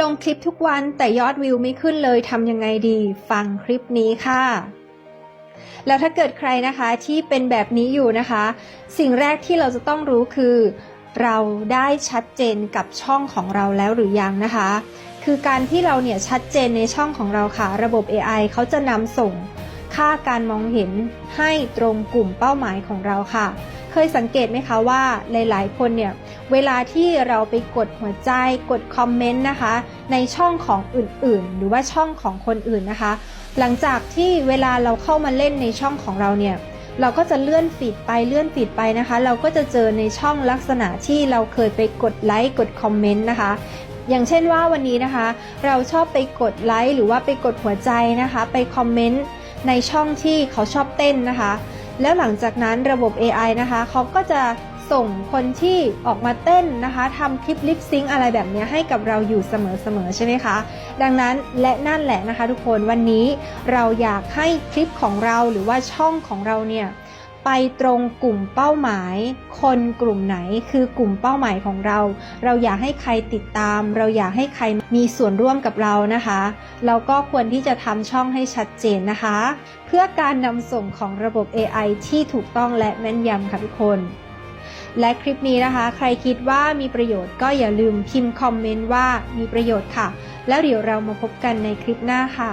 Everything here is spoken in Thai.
ลงคลิปทุกวันแต่ยอดวิวไม่ขึ้นเลยทำยังไงดี ฟังคลิปนี้ค่ะ แล้วถ้าเกิดใครนะคะที่เป็นแบบนี้อยู่นะคะ สิ่งแรกที่เราจะต้องรู้คือ เราได้ชัดเจนกับช่องของเราแล้วหรือยังนะคะ คือการที่เราเนี่ยชัดเจนในช่องของเราค่ะ ระบบ AI เขาจะนำส่งค่าการมองเห็นให้ตรงกลุ่มเป้าหมายของเราค่ะ เคยสังเกตไหมคะว่าหลายๆ คนเนี่ยเวลาที่เราไปกดหัวใจกดคอมเมนต์นะคะ ในช่องของอื่นๆ หรือว่าช่องของคนอื่นนะคะ หลังจากที่เวลาเราเข้ามาเล่นในช่องของเราเนี่ยเราก็จะเลื่อนฟีดไปเลื่อนฟีดไปนะคะ เราก็จะเจอในช่องลักษณะที่เราเคยไปกดไลค์กดคอมเมนต์นะคะอย่างเช่นว่าวันนี้นะคะ เราชอบไปกดไลค์หรือว่าไปกดหัวใจนะคะ ไปคอมเมนต์ในช่องที่เขาชอบเต้นนะคะ แล้วหลังจากนั้นระบบ AI นะคะเขาก็จะส่งคนที่ออกมาเต้นนะคะทำคลิปลิปซิงอะไรแบบนี้ให้กับเราอยู่เสมอๆใช่ไหมคะ ดังนั้นและนั่นแหละนะคะทุกคนวันนี้เราอยากให้คลิปของเราหรือว่าช่องของเราเนี่ย ไปตรงกลุ่มเป้าหมาย คนกลุ่มไหนคือกลุ่มเป้าหมายของเรา เราอยากให้ใครติดตาม เราอยากให้ใครมีส่วนร่วมกับเรานะคะ เราก็ควรที่จะทำช่องให้ชัดเจนนะคะ เพื่อการนำส่งของระบบ AI ที่ถูกต้องและแม่นยำค่ะทุกคนและคลิปนี้นะคะ ใครคิดว่ามีประโยชน์ก็อย่าลืมพิมพ์คอมเมนต์ว่ามีประโยชน์ค่ะ แล้วเดี๋ยวเรามาพบกันในคลิปหน้าค่ะ